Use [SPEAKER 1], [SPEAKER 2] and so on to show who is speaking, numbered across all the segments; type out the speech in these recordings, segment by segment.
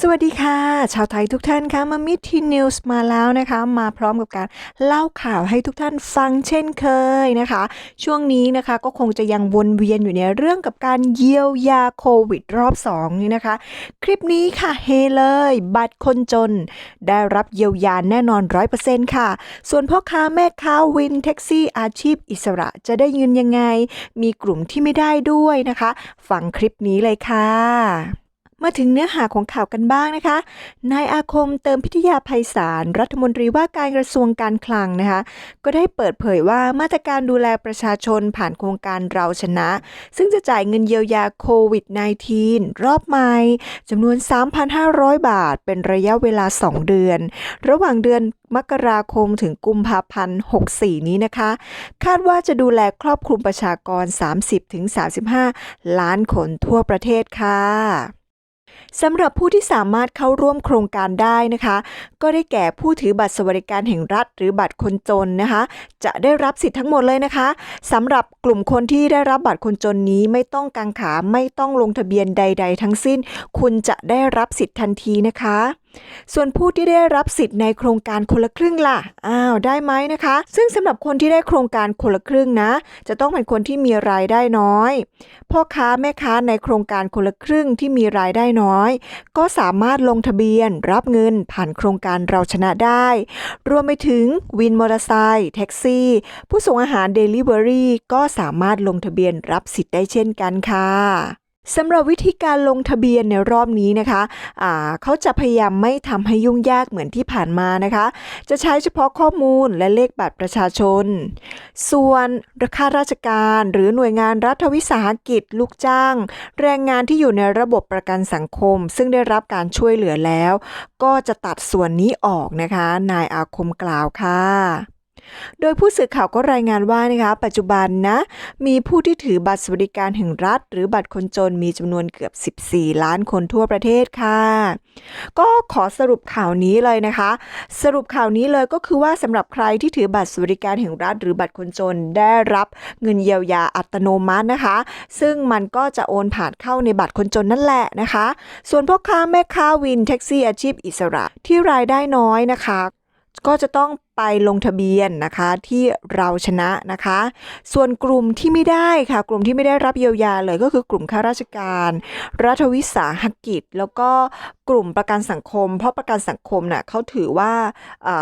[SPEAKER 1] สวัสดีค่ะ ชาวไทยทุกท่านคะมามิทีนิวส์มาแล้วนะคะ มาพร้อมกับการเล่าข่าวให้ทุกท่านฟังเช่นเคยนะคะ ช่วงนี้นะคะก็คงจะยังวนเวียนอยู่ในเรื่องกับการเยียวยาโควิดรอบ 2 นี่นะคะ คลิปนี้ค่ะเฮเลย บัตรคนจน ได้รับเยียวยาแน่นอน 100%ค่ะ ส่วนพ่อค้าแม่ค้าวินแท็กซี่อาชีพอิสระจะได้ยืนยังไง มีกลุ่มที่ไม่ได้ด้วยนะคะ ฟังคลิปนี้เลยค่ะ มาถึงเนื้อหาของข่าวกันบ้างนะคะ นายอาคมเติมพิทยาภัยสารรัฐมนตรีว่าการกระทรวงการคลังนะคะ ก็ได้เปิดเผยว่ามาตรการดูแลประชาชนผ่านโครงการเราชนะ ซึ่งจะจ่ายเงินเยียวยาโควิด -19 รอบใหม่จำนวน 3,500 บาท เป็นระยะเวลา 2 เดือน ระหว่างเดือนมกราคมถึงกุมภาพันธ์ 64 นี้นะคะ คาดว่าจะดูแลครอบคลุมประชากร 30-35 ล้านคนทั่วประเทศค่ะ สำหรับผู้ที่สามารถเข้าร่วมโครงการได้นะคะ ก็ได้แก่ผู้ถือบัตรสวัสดิการแห่งรัฐ หรือบัตรคนจนนะคะ จะได้รับสิทธิ์ทั้งหมดเลยนะคะสำหรับกลุ่มคนที่ได้รับบัตรคนจนนี้ไม่ต้องกังขาไม่ต้องลงทะเบียนใด ๆ ทั้งสิ้น คุณจะได้รับสิทธิ์ทันทีนะคะ ส่วนผู้ที่ได้รับสิทธิ์ในโครงการคนละครึ่งล่ะ อ้าว ได้ไหมนะคะ ซึ่งสำหรับคนที่ได้โครงการคนละครึ่งนะ จะต้องเป็นคนที่มีรายได้น้อย พ่อค้าแม่ค้าในโครงการคนละครึ่งที่มีรายได้น้อย ก็สามารถลงทะเบียนรับเงินผ่านโครงการเราชนะได้ รวมไปถึงวินมอเตอร์ไซค์แท็กซี่ ผู้ส่งอาหารเดลิเวอรี่ก็สามารถลงทะเบียนรับสิทธิ์ได้เช่นกันค่ะ สำหรับวิธีการลงทะเบียนในรอบนี้นะคะเขาจะพยายามไม่ทำให้ยุ่งยากเหมือนที่ผ่านมานะคะ จะใช้เฉพาะข้อมูลและเลขบัตรประชาชน ส่วนข้าราชการหรือหน่วยงานรัฐวิสาหกิจ ลูกจ้าง แรงงานที่อยู่ในระบบประกันสังคม ซึ่งได้รับการช่วยเหลือแล้ว ก็จะตัดส่วนนี้ออกนะคะ นายอาคมกล่าวค่ะ โดยผู้สื่อข่าวก็รายงานว่านะคะปัจจุบันนะมีผู้ที่ถือบัตรสวัสดิการแห่งรัฐ หรือบัตรคนจนมีจำนวนเกือบ 14 ล้านคนทั่วประเทศค่ะ ก็ขอสรุปข่าวนี้เลยนะคะ สรุปข่าวนี้เลยก็คือว่าสำหรับใครที่ถือบัตรสวัสดิการแห่งรัฐ หรือบัตรคนจนได้รับเงินเยียวยาอัตโนมัตินะคะ ซึ่งมันก็จะโอนผ่านเข้าในบัตรคนจนนั่นแหละนะคะ ส่วนพ่อค้าแม่ค้าวินแท็กซี่อาชีพอิสระที่รายได้น้อยนะคะก็จะต้อง ไปลงทะเบียนนะคะที่เราชนะนะคะ ส่วนกลุ่มที่ไม่ได้ค่ะ กลุ่มที่ไม่ได้รับเยียวยาเลยก็คือกลุ่มข้าราชการ รัฐวิสาหกิจ แล้วก็กลุ่มประกันสังคม เพราะประกันสังคมเน่ะเขาถือว่า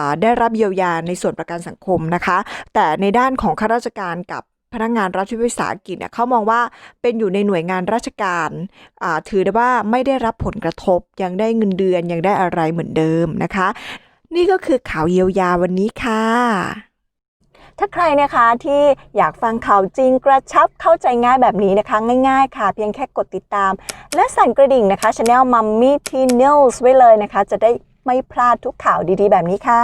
[SPEAKER 1] าได้รับเยียวยาในส่วนประกันสังคมนะคะ แต่ในด้านของข้าราชการกับพนักงานรัฐวิสาหกิจเนี่ยเขามองว่าเป็นอยู่ในหน่วยงานราชการถือได้ว่าไม่ได้รับผลกระทบยังได้เงินเดือนยังได้อะไรเหมือนเดิมนะคะ นี่ก็คือข่าวเยียวยาวันนี้ค่ะ
[SPEAKER 2] ถ้าใครนะคะที่อยากฟังข่าวจริงกระชับเข้าใจง่ายแบบนี้นะคะ ง่ายๆค่ะ เพียงแค่กดติดตาม และสั่นกระดิ่งนะคะ Channel Mummy tnews ไว้เลยนะคะ จะได้ไม่พลาดทุกข่าวดีๆ แบบนี้ค่ะ